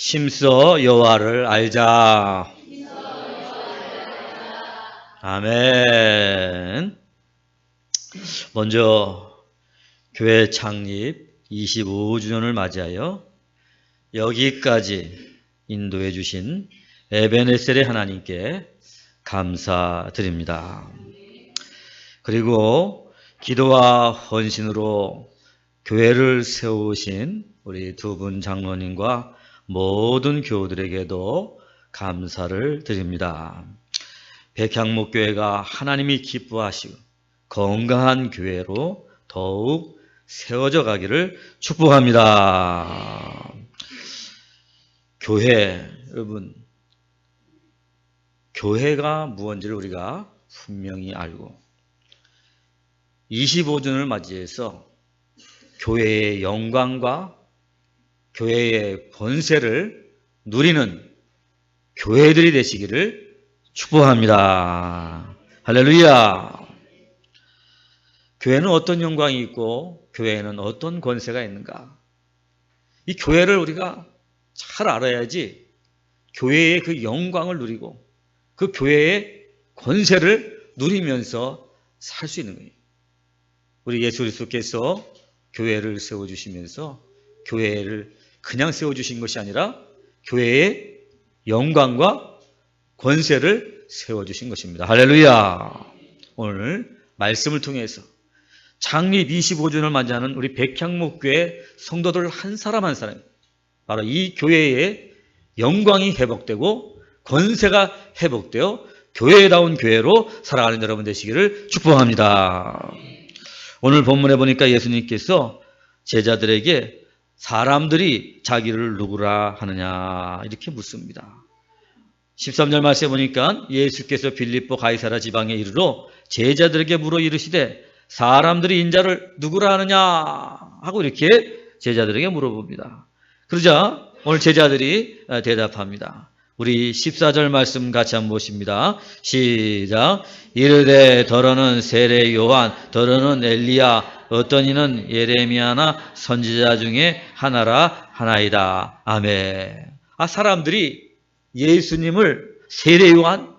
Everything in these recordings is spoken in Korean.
심서 여호와를 알자. 아멘. 먼저 교회 창립 25주년을 맞이하여 여기까지 인도해 주신 에베네셀의 하나님께 감사드립니다. 그리고 기도와 헌신으로 교회를 세우신 우리 두 분 장로님과 모든 교우들에게도 감사를 드립니다. 백향목교회가 하나님이 기뻐하시고 건강한 교회로 더욱 세워져 가기를 축복합니다. 교회, 여러분, 교회가 무언지를 우리가 분명히 알고 25주년을 맞이해서 교회의 영광과 교회의 권세를 누리는 교회들이 되시기를 축복합니다. 할렐루야. 교회는 어떤 영광이 있고 교회에는 어떤 권세가 있는가? 이 교회를 우리가 잘 알아야지 교회의 그 영광을 누리고 그 교회의 권세를 누리면서 살 수 있는 거예요. 우리 예수 그리스도께서 교회를 세워 주시면서 교회를 그냥 세워 주신 것이 아니라 교회의 영광과 권세를 세워 주신 것입니다. 할렐루야. 오늘 말씀을 통해서 창립 25주년을 맞이하는 우리 백향목교회 성도들 한 사람 한 사람 바로 이 교회의 영광이 회복되고 권세가 회복되어 교회다운 교회로 살아가는 여러분 되시기를 축복합니다. 오늘 본문에 보니까 예수님께서 제자들에게 사람들이 자기를 누구라 하느냐 이렇게 묻습니다. 13절 말씀에 보니까 예수께서 빌립보 가이사라 지방에 이르러 제자들에게 물어 이르시되 사람들이 인자를 누구라 하느냐 하고 이렇게 제자들에게 물어봅니다. 그러자 오늘 제자들이 대답합니다. 우리 14절 말씀 같이 한번 보십니다. 시작. 이르되 더러는 세례 요한, 더러는 엘리야, 어떤 이는 예레미야나 선지자 중에 하나라 하나이다. 아멘. 아, 사람들이 예수님을 세례 요한,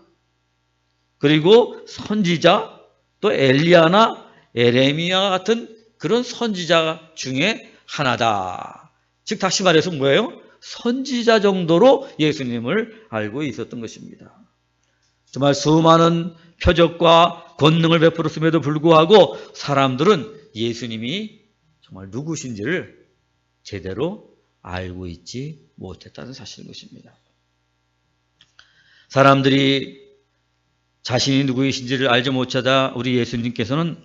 그리고 선지자, 또 엘리야나 에레미야 같은 그런 선지자 중에 하나다. 즉 다시 말해서 뭐예요? 선지자 정도로 예수님을 알고 있었던 것입니다. 정말 수많은 표적과 권능을 베풀었음에도 불구하고 사람들은 예수님이 정말 누구신지를 제대로 알고 있지 못했다는 사실인 것입니다. 사람들이 자신이 누구이신지를 알지 못하다 우리 예수님께서는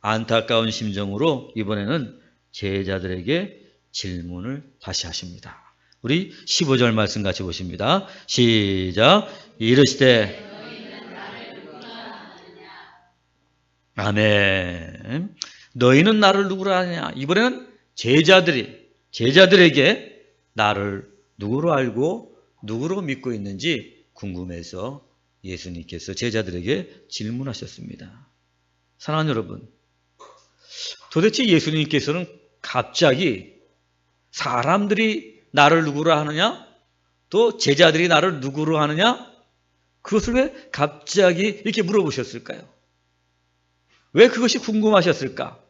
안타까운 심정으로 이번에는 제자들에게 질문을 다시 하십니다. 우리 15절 말씀 같이 보십니다. 시작. 이르시되 아멘. 너희는 나를 누구라 하냐? 이번에는 제자들이 제자들에게 나를 누구로 알고 누구로 믿고 있는지 궁금해서 예수님께서 제자들에게 질문하셨습니다. 사랑하는 여러분, 도대체 예수님께서는 갑자기 사람들이 나를 누구로 하느냐? 또 제자들이 나를 누구로 하느냐? 그것을 왜 갑자기 이렇게 물어보셨을까요? 왜 그것이 궁금하셨을까?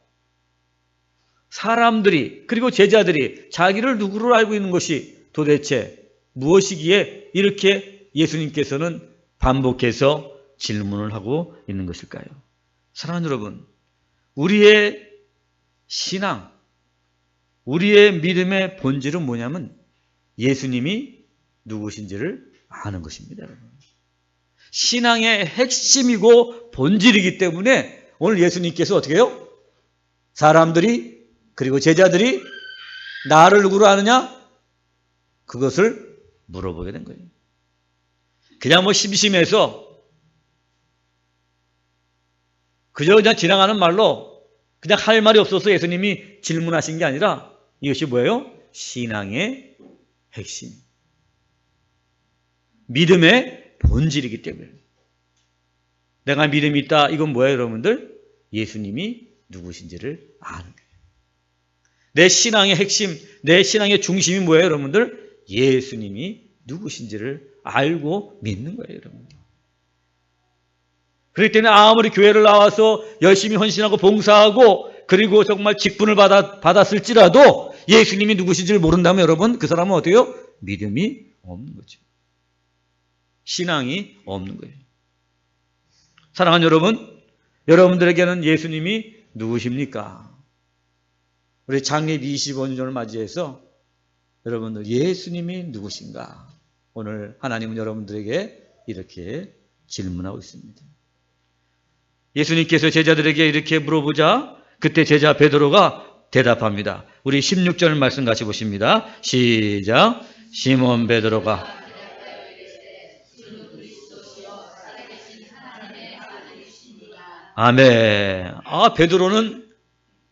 사람들이 그리고 제자들이 자기를 누구로 알고 있는 것이 도대체 무엇이기에 이렇게 예수님께서는 반복해서 질문을 하고 있는 것일까요? 사랑하는 여러분, 우리의 신앙, 우리의 믿음의 본질은 뭐냐면 예수님이 누구신지를 아는 것입니다. 신앙의 핵심이고 본질이기 때문에 오늘 예수님께서 어떻게 해요? 사람들이 그리고 제자들이 나를 누구로 아느냐? 그것을 물어보게 된 거예요. 그냥 뭐 심심해서 그저 그냥 지나가는 말로 그냥 할 말이 없어서 예수님이 질문하신 게 아니라 이것이 뭐예요? 신앙의 핵심. 믿음의 본질이기 때문에. 내가 믿음이 있다. 이건 뭐예요, 여러분들? 예수님이 누구신지를 아는. 내 신앙의 핵심, 내 신앙의 중심이 뭐예요, 여러분들? 예수님이 누구신지를 알고 믿는 거예요, 여러분. 그렇기 때문에 아무리 교회를 나와서 열심히 헌신하고 봉사하고 그리고 정말 직분을 받았, 받았을지라도 예수님이 누구신지를 모른다면 여러분 그 사람은 어때요? 믿음이 없는 거죠. 신앙이 없는 거예요. 사랑하는 여러분, 여러분들에게는 예수님이 누구십니까? 우리 장례 25년을 맞이해서 여러분들 예수님이 누구신가? 오늘 하나님은 여러분들에게 이렇게 질문하고 있습니다. 예수님께서 제자들에게 이렇게 물어보자 그때 제자 베드로가 대답합니다. 우리 16절 말씀 같이 보십니다. 시작. 시몬 베드로가 아멘. 아 베드로는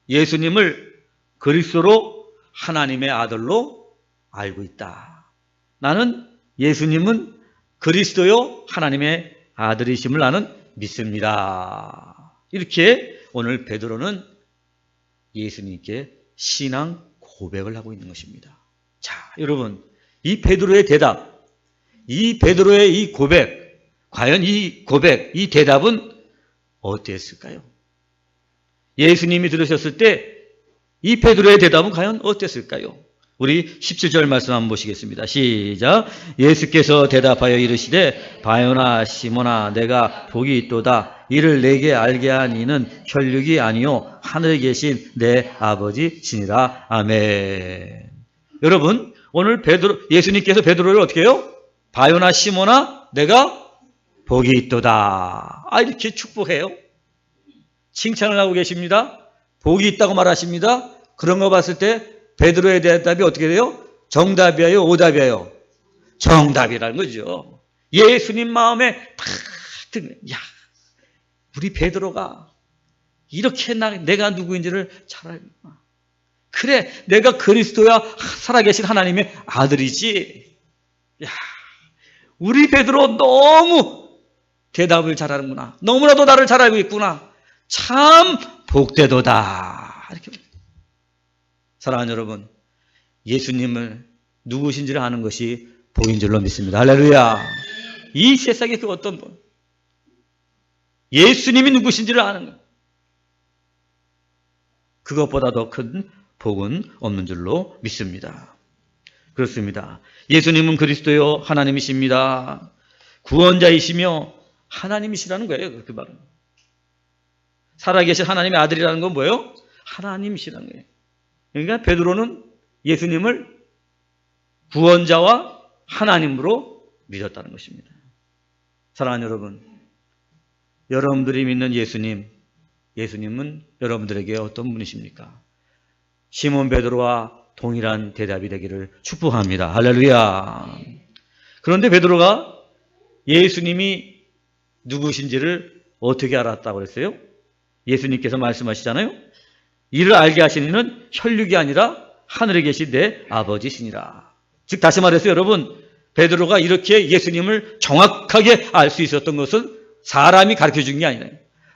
예수님을 그리스도로 하나님의 아들로 알고 있다. 나는 예수님은 그리스도요 하나님의 아들이심을 나는 믿습니다. 이렇게 오늘 베드로는 예수님께 신앙 고백을 하고 있는 것입니다. 자, 여러분, 이 베드로의 대답, 이 베드로의 이 고백, 과연 이 고백, 이 대답은 어땠을까요? 예수님이 들으셨을 때 이 베드로의 대답은 과연 어땠을까요? 우리 17절 말씀 한번 보시겠습니다. 시작. 예수께서 대답하여 이르시되 바요나 시모나 내가 복이 있도다. 이를 내게 알게 한 이는 혈육이 아니요 하늘에 계신 내 아버지시니라. 아멘. 여러분 오늘 베드로 예수님께서 베드로를 어떻게 해요? 바요나 시모나 내가 복이 있도다. 아 이렇게 축복해요. 칭찬을 하고 계십니다. 복이 있다고 말하십니다. 그런 거 봤을 때 베드로의 대답이 어떻게 돼요? 정답이에요? 오답이에요? 정답이라는 거죠. 예수님 마음에 탁 든, 야, 우리 베드로가 이렇게 나, 내가 누구인지를 잘 알구나. 그래, 내가 그리스도야 살아계신 하나님의 아들이지. 야, 우리 베드로 너무 대답을 잘하는구나. 너무나도 나를 잘 알고 있구나. 참 복되도다. 이렇게 사랑하는 여러분, 예수님을 누구신지를 아는 것이 복인 줄로 믿습니다. 할렐루야. 이 세상에 그 어떤 분, 예수님이 누구신지를 아는 것. 그것보다 더 큰 복은 없는 줄로 믿습니다. 그렇습니다. 예수님은 그리스도요 하나님이십니다. 구원자이시며 하나님이시라는 거예요. 그 말은. 살아계신 하나님의 아들이라는 건 뭐예요? 하나님이시라는 거예요. 그러니까 베드로는 예수님을 구원자와 하나님으로 믿었다는 것입니다. 사랑하는 여러분, 여러분들이 믿는 예수님, 예수님은 여러분들에게 어떤 분이십니까? 시몬 베드로와 동일한 대답이 되기를 축복합니다. 할렐루야. 그런데 베드로가 예수님이 누구신지를 어떻게 알았다고 그랬어요? 예수님께서 말씀하시잖아요. 이를 알게 하시는 이는 혈육이 아니라 하늘에 계신 내 아버지시니라. 즉 다시 말해서 여러분 베드로가 이렇게 예수님을 정확하게 알 수 있었던 것은 사람이 가르쳐 준 게 아니라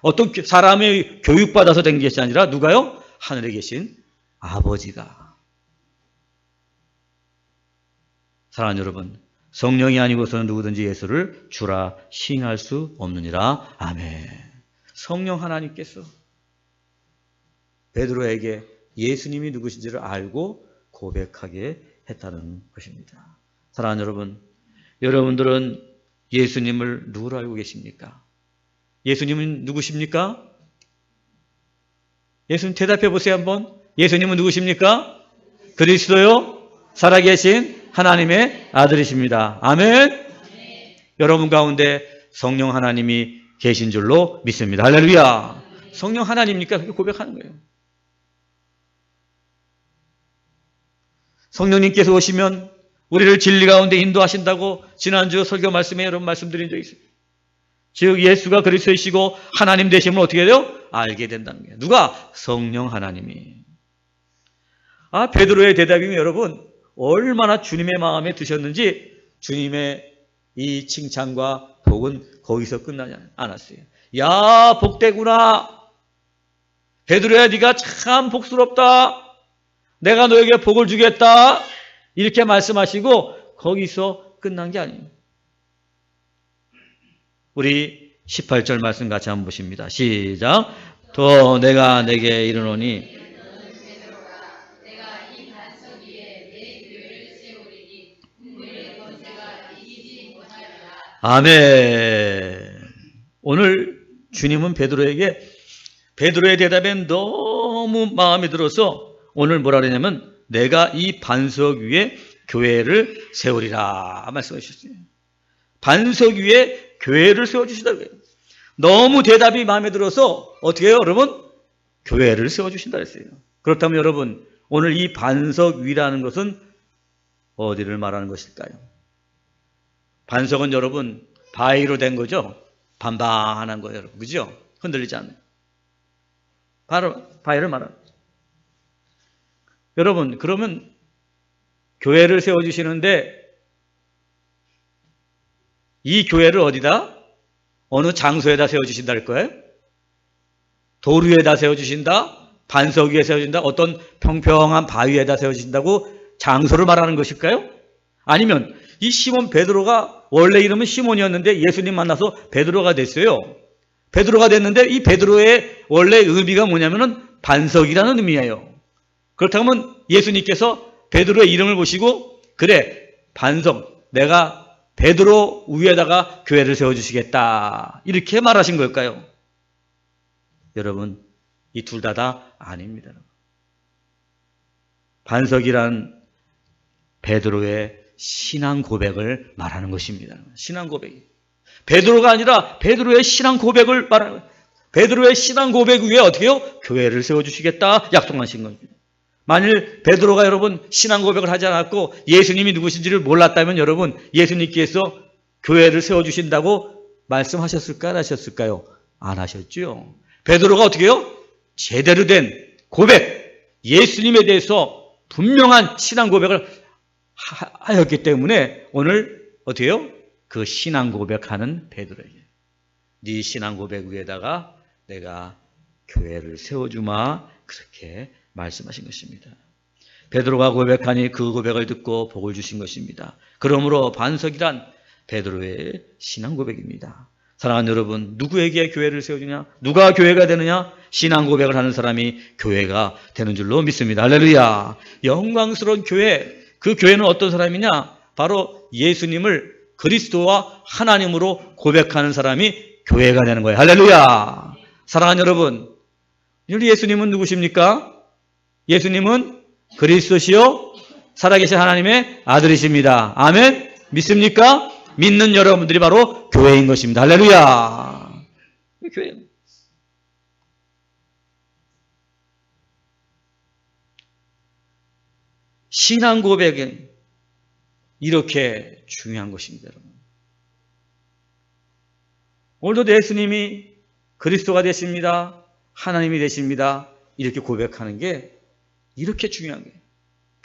어떤 사람의 교육받아서 된 것이 아니라 누가요? 하늘에 계신 아버지가. 사랑하는 여러분, 성령이 아니고서는 누구든지 예수를 주라 싱할 수 없느니라. 아멘. 성령 하나님께서 베드로에게 예수님이 누구신지를 알고 고백하게 했다는 것입니다. 사랑하는 여러분, 여러분들은 예수님을 누구로 알고 계십니까? 예수님은 누구십니까? 예수님 대답해 보세요 한번. 예수님은 누구십니까? 그리스도요? 살아계신 하나님의 아들이십니다. 아멘. 여러분 가운데 성령 하나님이 계신 줄로 믿습니다. 할렐루야. 성령 하나님입니까? 그렇게 고백하는 거예요. 성령님께서 오시면 우리를 진리 가운데 인도하신다고 지난주 설교 말씀에 여러분 말씀드린 적이 있어요. 즉 예수가 그리스도이시고 하나님 되심을 어떻게 돼요? 알게 된다는 거예요. 누가? 성령 하나님이. 아 베드로의 대답이면 여러분 얼마나 주님의 마음에 드셨는지 주님의 이 칭찬과 복은 거기서 끝나지 않았어요. 야 복되구나. 베드로야 네가 참 복스럽다. 내가 너에게 복을 주겠다. 이렇게 말씀하시고 거기서 끝난 게 아니에요. 우리 18절 말씀 같이 한번 보십니다. 시작. 또 내가 내게 이르노니 아멘. 오늘 주님은 베드로에게 베드로의 대답에 너무 마음에 들어서 오늘 뭐라 그러냐면 내가 이 반석 위에 교회를 세우리라 말씀하셨어요. 반석 위에 교회를 세워주신다고 해요. 너무 대답이 마음에 들어서 어떻게 해요, 여러분? 교회를 세워주신다 그랬어요. 그렇다면 여러분, 오늘 이 반석 위라는 것은 어디를 말하는 것일까요? 반석은 여러분, 바위로 된 거죠? 반반한 거예요, 여러분. 그죠? 흔들리지 않아요. 바로 바위를 말하는 여러분, 그러면 교회를 세워 주시는데 이 교회를 어디다? 어느 장소에다 세워 주신다 할 거예요? 돌 위에다 세워 주신다? 반석 위에 세워 준다? 어떤 평평한 바위에다 세워 주신다고 장소를 말하는 것일까요? 아니면 이 시몬 베드로가 원래 이름은 시몬이었는데 예수님 만나서 베드로가 됐어요. 베드로가 됐는데 이 베드로의 원래 의미가 뭐냐면은 반석이라는 의미예요. 그렇다면 예수님께서 베드로의 이름을 보시고 그래 반석 내가 베드로 위에다가 교회를 세워주시겠다 이렇게 말하신 걸까요? 여러분 이 둘 다다 아닙니다. 반석이란 베드로의 신앙 고백을 말하는 것입니다. 신앙 고백. 베드로가 아니라 베드로의 신앙 고백을 말하는 베드로의 신앙 고백 위에 어떻게 요 교회를 세워 주시겠다 약속하신 겁니다. 만일 베드로가 여러분 신앙 고백을 하지 않았고 예수님이 누구신지를 몰랐다면 여러분 예수님께서 교회를 세워 주신다고 말씀하셨을까 안 하셨을까요? 안 하셨죠. 베드로가 어떻게 요 제대로 된 고백, 예수님에 대해서 분명한 신앙 고백을 하였기 때문에 오늘 어떻게 요? 그 신앙 고백하는 베드로에게 네 신앙 고백 위에다가 내가 교회를 세워주마 그렇게 말씀하신 것입니다. 베드로가 고백하니 그 고백을 듣고 복을 주신 것입니다. 그러므로 반석이란 베드로의 신앙 고백입니다. 사랑하는 여러분, 누구에게 교회를 세워주냐? 누가 교회가 되느냐? 신앙 고백을 하는 사람이 교회가 되는 줄로 믿습니다. 할렐루야. 영광스러운 교회. 그 교회는 어떤 사람이냐? 바로 예수님을 그리스도와 하나님으로 고백하는 사람이 교회가 되는 거예요. 할렐루야. 사랑하는 여러분, 우리 예수님은 누구십니까? 예수님은 그리스도시요 살아계신 하나님의 아들이십니다. 아멘. 믿습니까? 믿는 여러분들이 바로 교회인 것입니다. 할렐루야. 교회. 신앙 고백은 이렇게 중요한 것입니다, 여러분. 오늘도 예수님이 그리스도가 되십니다. 하나님이 되십니다. 이렇게 고백하는 게 이렇게 중요한 거예요.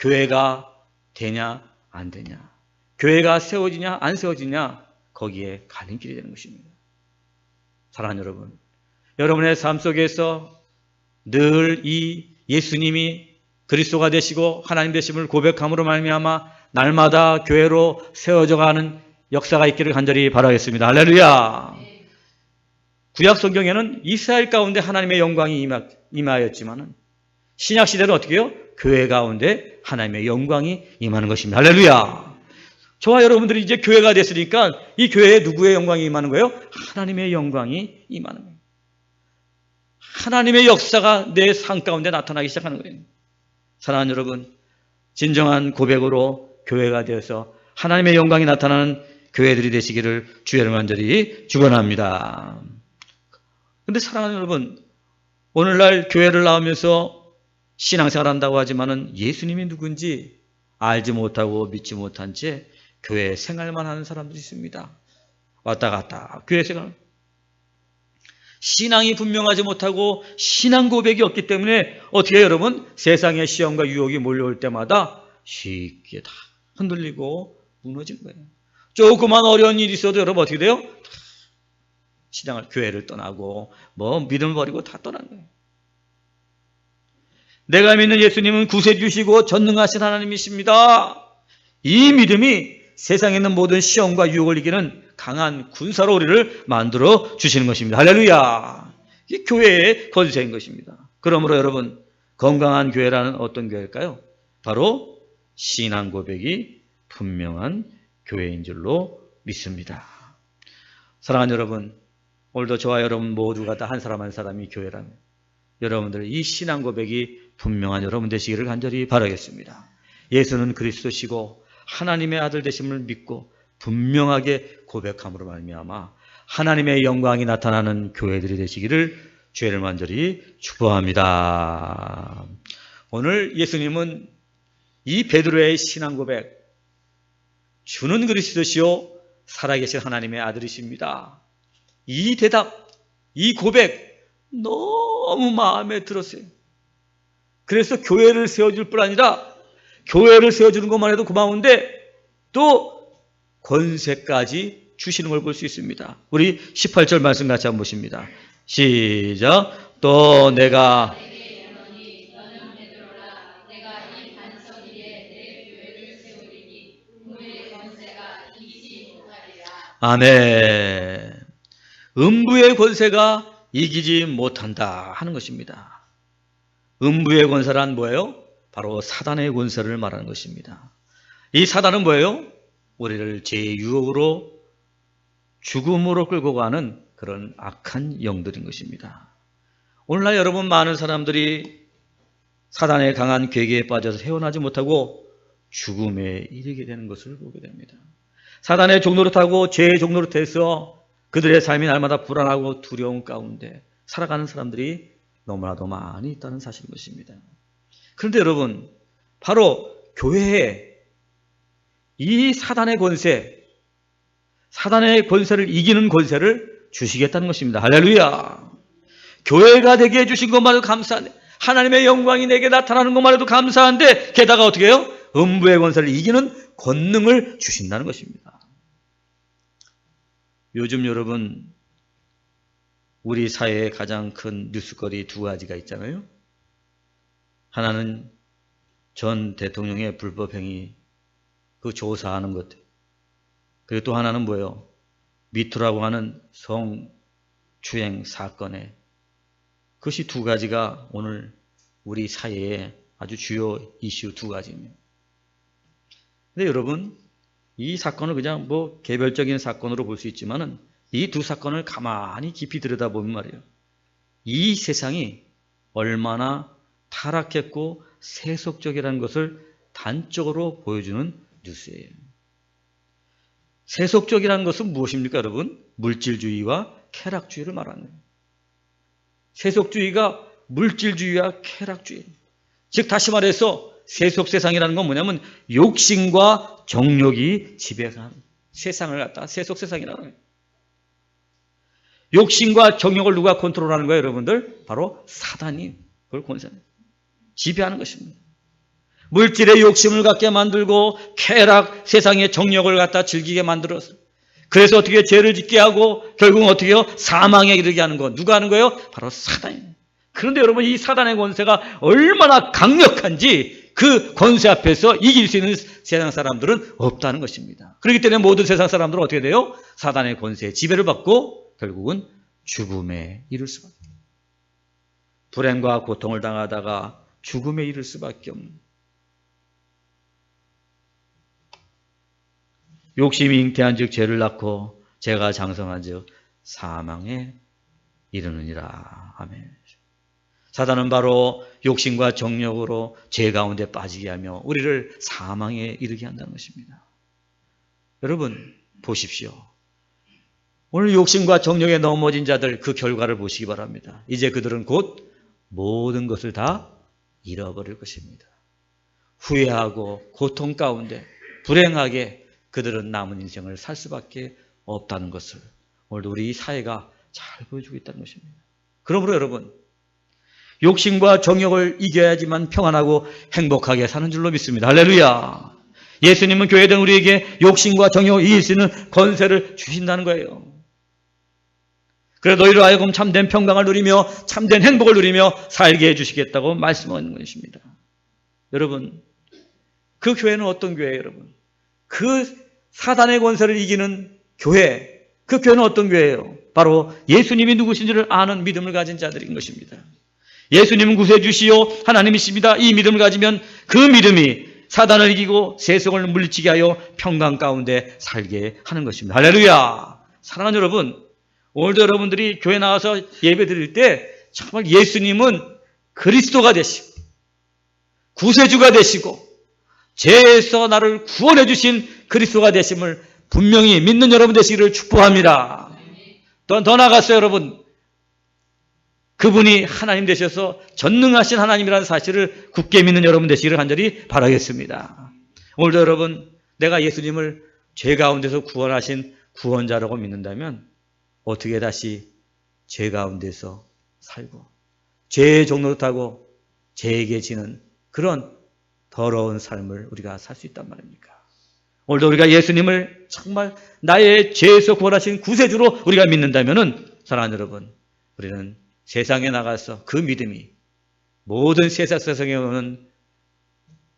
교회가 되냐, 안 되냐. 교회가 세워지냐, 안 세워지냐. 거기에 가는 길이 되는 것입니다. 사랑하는 여러분. 여러분의 삶 속에서 늘 이 예수님이 그리스도가 되시고 하나님 되심을 고백함으로 말미암아 날마다 교회로 세워져 가는 역사가 있기를 간절히 바라겠습니다. 할렐루야. 구약 성경에는 이스라엘 가운데 하나님의 영광이 임하, 임하였지만은 신약 시대는 어떻게 해요? 교회 가운데 하나님의 영광이 임하는 것입니다. 할렐루야. 저와 여러분들이 이제 교회가 됐으니까 이 교회에 누구의 영광이 임하는 거예요? 하나님의 영광이 임하는 거예요. 하나님의 역사가 내 삶 가운데 나타나기 시작하는 거예요. 사랑하는 여러분, 진정한 고백으로 교회가 되어서 하나님의 영광이 나타나는 교회들이 되시기를 주의를 간절히 축원합니다. 근데 사랑하는 여러분, 오늘날 교회를 나오면서 신앙생활 한다고 하지만은 예수님이 누군지 알지 못하고 믿지 못한 채 교회 생활만 하는 사람들이 있습니다. 왔다 갔다 교회 생활. 신앙이 분명하지 못하고 신앙 고백이 없기 때문에 어떻게 여러분 세상의 시험과 유혹이 몰려올 때마다 쉽게 다 흔들리고 무너진 거예요. 조그만 어려운 일이 있어도 여러분 어떻게 돼요? 신앙을 교회를 떠나고 뭐 믿음을 버리고 다 떠난 거예요. 내가 믿는 예수님은 구세주시고 전능하신 하나님이십니다. 이 믿음이 세상에 있는 모든 시험과 유혹을 이기는 강한 군사로 우리를 만들어 주시는 것입니다. 할렐루야. 이 교회의 건세인 것입니다. 그러므로 여러분 건강한 교회라는 어떤 교회일까요? 바로 신앙 고백이 분명한 교회인 줄로 믿습니다. 사랑하는 여러분, 오늘도 저와 여러분 모두가 다 한 사람 한 사람이 교회라면 여러분들 이 신앙 고백이 분명한 여러분 되시기를 간절히 바라겠습니다. 예수는 그리스도시고 하나님의 아들 되심을 믿고 분명하게 고백함으로 말미암아 하나님의 영광이 나타나는 교회들이 되시기를 주의를 간절히 축복합니다. 오늘 예수님은 이 베드로의 신앙 고백 주는 그리스도시요 살아계신 하나님의 아들이십니다. 이 대답, 이 고백 너무 마음에 들었어요. 그래서 교회를 세워줄 뿐 아니라 교회를 세워주는 것만 해도 고마운데 또 권세까지 주시는 걸 볼 수 있습니다. 우리 18절 말씀 같이 한번 보십니다. 시작. 또 내가 아멘. 음부의 권세가 이기지 못한다 하는 것입니다. 음부의 권세란 뭐예요? 바로 사단의 권세를 말하는 것입니다. 이 사단은 뭐예요? 우리를 제 유혹으로 죽음으로 끌고 가는 그런 악한 영들인 것입니다. 오늘날 여러분 많은 사람들이 사단의 강한 괴계에 빠져서 헤어나지 못하고 죽음에 이르게 되는 것을 보게 됩니다. 사단의 타고 죄의 타서 그들의 삶이 날마다 불안하고 두려운 가운데 살아가는 사람들이 너무나도 많이 있다는 사실인 것입니다. 그런데 여러분, 바로 교회에 이 사단의 권세, 사단의 권세를 이기는 권세를 주시겠다는 것입니다. 할렐루야. 교회가 되게 해주신 것만으로 감사한데, 하나님의 영광이 내게 나타나는 것만 해도 감사한데, 게다가 어떻게 해요? 음부의 권세를 이기는 권능을 주신다는 것입니다. 요즘 여러분, 우리 사회의 가장 큰 뉴스거리 두 가지가 있잖아요. 하나는 전 대통령의 불법행위, 그 조사하는 것. 그리고 또 하나는 뭐예요? 미투라고 하는 성추행 사건에 그것이 두 가지가 오늘 우리 사회의 아주 주요 이슈 두 가지입니다. 근데 여러분, 이 사건을 그냥 뭐 개별적인 사건으로 볼 수 있지만은 이 두 사건을 가만히 깊이 들여다보면 말이에요. 이 세상이 얼마나 타락했고 세속적이라는 것을 단적으로 보여주는 뉴스예요. 세속적이라는 것은 무엇입니까, 여러분? 물질주의와 쾌락주의를 말하는 거예요. 세속주의가 물질주의와 쾌락주의. 즉, 다시 말해서 세속 세상이라는 건 뭐냐면 욕심과 정욕이 지배하는 세상을 갖다 세속 세상이라는 거예요. 욕심과 정욕을 누가 컨트롤하는 거예요, 여러분들? 바로 사단이 그걸 권세는 지배하는 것입니다. 물질의 욕심을 갖게 만들고 쾌락, 세상의 정욕을 갖다 즐기게 만들어서 그래서 어떻게 죄를 짓게 하고 결국은 어떻게 해요? 사망에 이르게 하는 거. 누가 하는 거예요? 바로 사단입니다. 그런데 여러분 이 사단의 권세가 얼마나 강력한지 그 권세 앞에서 이길 수 있는 세상 사람들은 없다는 것입니다. 그렇기 때문에 모든 세상 사람들은 어떻게 돼요? 사단의 권세에 지배를 받고 결국은 죽음에 이를 수밖에 불행과 고통을 당하다가 죽음에 이를 수밖에 없는 욕심이 잉태한 즉 죄를 낳고 죄가 장성한 즉 사망에 이르느니라. 아멘. 사단은 바로 욕심과 정욕으로 죄 가운데 빠지게 하며 우리를 사망에 이르게 한다는 것입니다. 여러분 보십시오. 오늘 욕심과 정욕에 넘어진 자들 그 결과를 보시기 바랍니다. 이제 그들은 곧 모든 것을 다 잃어버릴 것입니다. 후회하고 고통 가운데 불행하게 그들은 남은 인생을 살 수밖에 없다는 것을 오늘도 우리 사회가 잘 보여주고 있다는 것입니다. 그러므로 여러분 욕심과 정욕을 이겨야지만 평안하고 행복하게 사는 줄로 믿습니다. 할렐루야. 예수님은 교회된 우리에게 욕심과 정욕을 이길 수 있는 권세를 주신다는 거예요. 그래 너희로 하여금 참된 평강을 누리며 참된 행복을 누리며 살게 해주시겠다고 말씀하는 것입니다. 여러분, 그 교회는 어떤 교회예요, 여러분? 그 사단의 권세를 이기는 교회, 그 교회는 어떤 교회예요? 바로 예수님이 누구신지를 아는 믿음을 가진 자들인 것입니다. 예수님은 구세해 주시오 하나님이십니다. 이 믿음을 가지면 그 믿음이 사단을 이기고 세속을 물리치게 하여 평강 가운데 살게 하는 것입니다. 할렐루야! 사랑하는 여러분, 오늘도 여러분들이 교회 나와서 예배 드릴 때 정말 예수님은 그리스도가 되시고 구세주가 되시고 죄에서 나를 구원해 주신 그리스도가 되심을 분명히 믿는 여러분 되시기를 축복합니다. 더, 더 나갔어요, 여러분. 그분이 하나님 되셔서 전능하신 하나님이라는 사실을 굳게 믿는 여러분 되시기를 간절히 바라겠습니다. 오늘도 여러분, 내가 예수님을 죄 가운데서 구원하신 구원자라고 믿는다면 어떻게 다시 죄 가운데서 살고 죄의 종로 타고 죄에게 지는 그런 더러운 삶을 우리가 살 수 있단 말입니까? 오늘도 우리가 예수님을 정말 나의 죄에서 구원하신 구세주로 우리가 믿는다면은 사랑하는 여러분, 우리는 세상에 나가서 그 믿음이 모든 세상 세상에 오는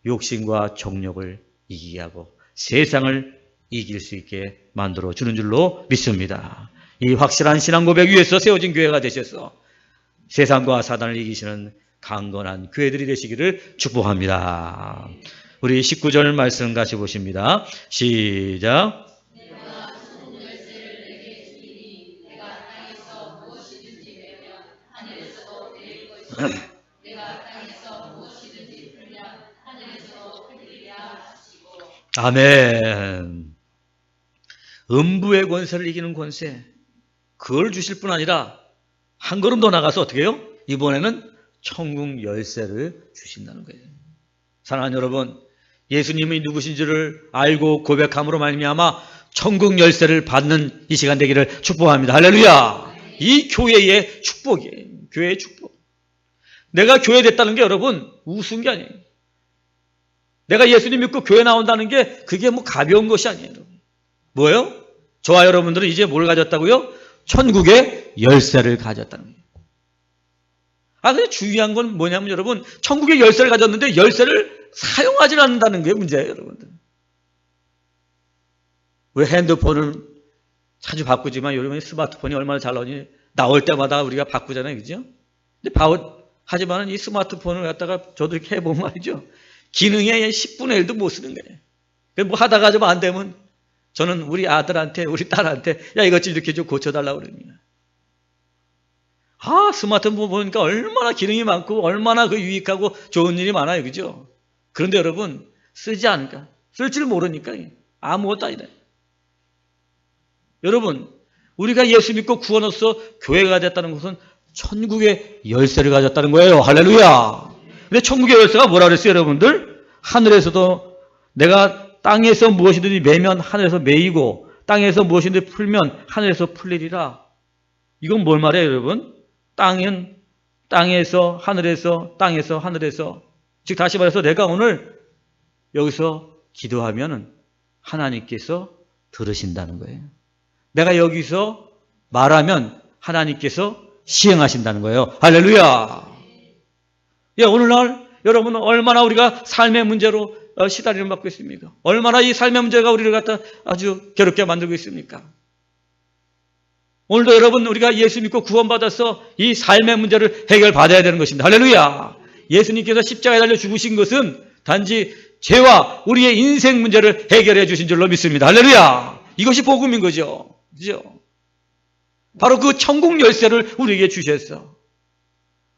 욕심과 정욕을 이기게 하고 세상을 이길 수 있게 만들어 주는 줄로 믿습니다. 이 확실한 신앙 고백 위에서 세워진 교회가 되셔서 세상과 사단을 이기시는 강건한 교회들이 되시기를 축복합니다. 우리 19절 말씀 같이 보십니다. 시작. 아멘. 음부의 권세를 이기는 권세. 그걸 주실 뿐 아니라 한 걸음 더 나가서 어떻게 해요? 이번에는 천국 열쇠를 주신다는 거예요. 사랑하는 여러분, 예수님이 누구신지를 알고 고백함으로 말미암아 천국 열쇠를 받는 이 시간 되기를 축복합니다. 할렐루야! 이 교회의 축복이에요. 교회의 축복. 내가 교회 됐다는 게 여러분 우스운 게 아니에요. 내가 예수님 믿고 교회 나온다는 게 그게 뭐 가벼운 것이 아니에요. 뭐예요? 저와 여러분들은 이제 뭘 가졌다고요? 천국의 열쇠를 가졌다는 거예요. 아, 근데 중요한 건 뭐냐면 여러분, 천국의 열쇠를 가졌는데 열쇠를 사용하지 않는다는 게 문제예요, 여러분들. 왜 핸드폰을 자주 바꾸지만 여러분 스마트폰이 얼마나 잘 나오니 나올 때마다 우리가 바꾸잖아요, 그죠? 근데 바, 하지만 이 스마트폰을 갖다가 저도 이렇게 해보면 말이죠. 기능의 10분의 1도 못 쓰는 거예요. 뭐 하다가 좀 안 되면 저는 우리 아들한테, 우리 딸한테, 야, 이것 좀 이렇게 좀 고쳐달라고 그럽니다. 아, 스마트폰 보니까 얼마나 기능이 많고, 얼마나 그 유익하고 좋은 일이 많아요. 그죠? 그런데 여러분, 쓰지 않으니까, 쓸 줄 모르니까 아무것도 아니다. 여러분, 우리가 예수 믿고 구원으로서 교회가 됐다는 것은 천국의 열쇠를 가졌다는 거예요. 할렐루야. 근데 천국의 열쇠가 뭐라 그랬어요, 여러분들? 하늘에서도 내가 땅에서 무엇이든지 매면 하늘에서 매이고 땅에서 무엇이든지 풀면 하늘에서 풀리리라. 이건 뭘 말해요, 여러분? 땅은 땅에서 하늘에서 땅에서 하늘에서 즉 다시 말해서 내가 오늘 여기서 기도하면은 하나님께서 들으신다는 거예요. 내가 여기서 말하면 하나님께서 시행하신다는 거예요. 할렐루야. 예, 오늘날 여러분은 얼마나 우리가 삶의 문제로 어, 시달림을 받고 있습니까? 얼마나 이 삶의 문제가 우리를 갖다 아주 괴롭게 만들고 있습니까? 오늘도 여러분 우리가 예수 믿고 구원받아서 이 삶의 문제를 해결받아야 되는 것입니다. 할렐루야. 예수님께서 십자가에 달려 죽으신 것은 단지 죄와 우리의 인생 문제를 해결해 주신 줄로 믿습니다. 할렐루야. 이것이 복음인 거죠. 그죠? 바로 그 천국 열쇠를 우리에게 주셨어.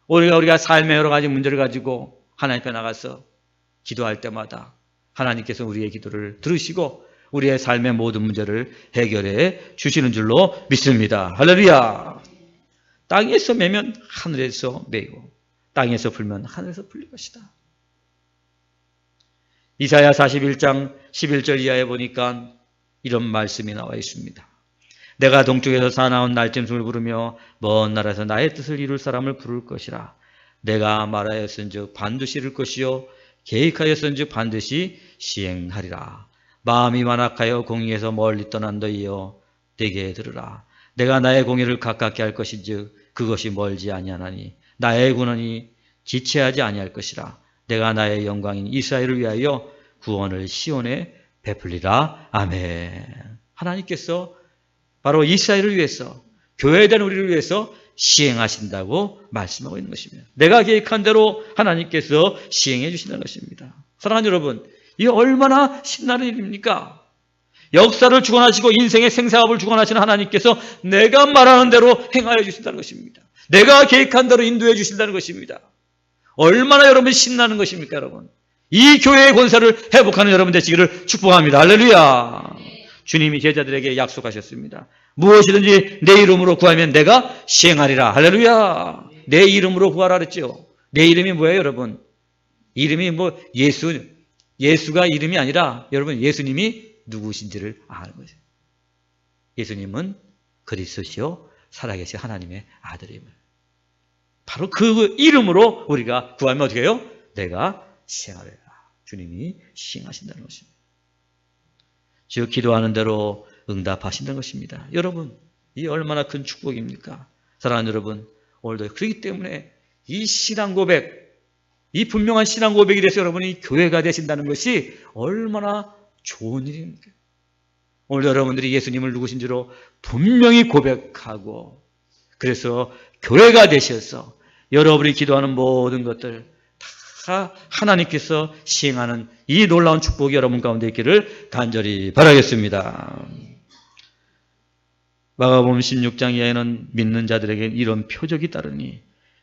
우리가 우리가 삶의 여러 가지 문제를 가지고 하나님 앞에 나가서 기도할 때마다 하나님께서 우리의 기도를 들으시고 우리의 삶의 모든 문제를 해결해 주시는 줄로 믿습니다. 할렐루야. 땅에서 매면 하늘에서 매고 땅에서 풀면 하늘에서 풀릴 것이다. 이사야 41장 11절 이하에 보니까 이런 말씀이 나와 있습니다. 내가 동쪽에서 사나운 날짐승을 부르며 먼 나라에서 나의 뜻을 이룰 사람을 부를 것이라. 내가 말하였은즉 반드시 이룰 것이요 계획하였은즉 반드시 시행하리라. 마음이 완악하여 공의에서 멀리 떠난 너희여 내게 들으라. 내가 나의 공의를 가깝게 할 것인즉 그것이 멀지 아니하나니 나의 군원이 지체하지 아니할 것이라. 내가 나의 영광인 이스라엘을 위하여 구원을 시온에 베풀리라. 아멘. 하나님께서 바로 이스라엘을 위해서 교회에 대한 우리를 위해서 시행하신다고 말씀하고 있는 것입니다. 내가 계획한 대로 하나님께서 시행해 주신다는 것입니다. 사랑하는 여러분, 이 얼마나 신나는 일입니까? 역사를 주관하시고 인생의 생사업을 주관하시는 하나님께서 내가 말하는 대로 행하여 주신다는 것입니다. 내가 계획한 대로 인도해 주신다는 것입니다. 얼마나 여러분 신나는 것입니까, 여러분? 이 교회의 권세를 회복하는 여러분 되시기를 축복합니다. 할렐루야. 주님이 제자들에게 약속하셨습니다. 무엇이든지 내 이름으로 구하면 내가 시행하리라. 할렐루야. 내 이름으로 구하라 그랬죠. 내 이름이 뭐예요, 여러분? 이름이 뭐 예수, 예수가 이름이 아니라 여러분 예수님이 누구신지를 아는 거죠. 예수님은 그리스도시요 살아계신 하나님의 아들임을. 바로 그 이름으로 우리가 구하면 어떻게 해요? 내가 시행하리라. 주님이 시행하신다는 것입니다. 즉 기도하는 대로 응답하신다는 것입니다. 여러분, 이 얼마나 큰 축복입니까? 사랑하는 여러분, 오늘도 그렇기 때문에 이 신앙 고백, 이 분명한 신앙 고백이 돼서 여러분이 교회가 되신다는 것이 얼마나 좋은 일입니까? 오늘 여러분들이 예수님을 누구신지로 분명히 고백하고 그래서 교회가 되셔서 여러분이 기도하는 모든 것들 다 하나님께서 시행하는 이 놀라운 축복이 여러분 가운데 있기를 간절히 바라겠습니다. 마가복음 16장 이하에는 믿는 자들에게 이런 표적이 따르니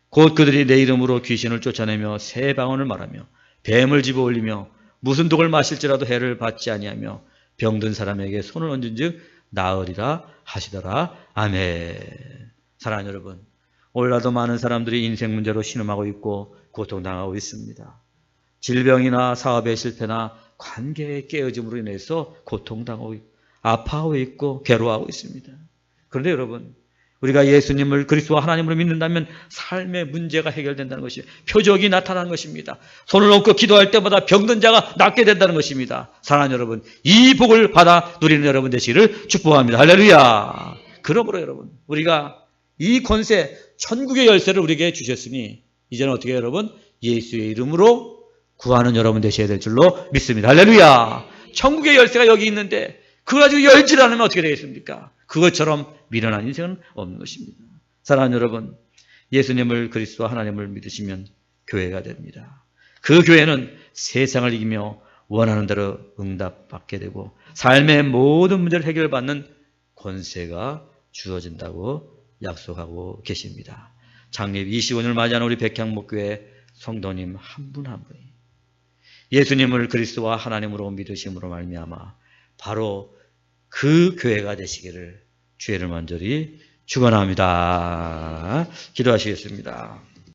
곧 그들이 내 이름으로 귀신을 쫓아내며 새 방언을 말하며 뱀을 집어 올리며 무슨 독을 마실지라도 해를 받지 아니하며 병든 사람에게 손을 얹은즉 나으리라 하시더라. 아멘. 사랑하는 여러분, 오늘라도 많은 사람들이 인생 문제로 신음하고 있고 고통당하고 있습니다. 질병이나 사업의 실패나 관계의 깨어짐으로 인해서 고통당하고 아파하고 있고 괴로워하고 있습니다. 그런데 여러분, 우리가 예수님을 그리스도와 하나님으로 믿는다면 삶의 문제가 해결된다는 것이 표적이 나타나는 것입니다. 손을 얹고 기도할 때마다 병든 자가 낫게 된다는 것입니다. 사랑하는 여러분, 이 복을 받아 누리는 여러분 되시기를 축복합니다. 할렐루야. 그러므로 여러분, 우리가 이 권세, 천국의 열쇠를 우리에게 주셨으니 이제는 어떻게 여러분? 예수의 이름으로 구하는 여러분 되셔야 될 줄로 믿습니다. 할렐루야. 천국의 열쇠가 여기 있는데 그거 가지고 열질 않으면 어떻게 되겠습니까? 그것처럼 미련한 인생은 없는 것입니다. 사랑하는 여러분, 예수님을 그리스도 하나님을 믿으시면 교회가 됩니다. 그 교회는 세상을 이기며 원하는 대로 응답받게 되고 삶의 모든 문제를 해결받는 권세가 주어진다고 약속하고 계십니다. 창립 25년을 맞이하는 우리 백향목교회 성도님 한 분 한 분이 예수님을 그리스도와 하나님으로 믿으심으로 말미암아 바로 그 교회가 되시기를 주의를 만절히 축원합니다. 기도하시겠습니다.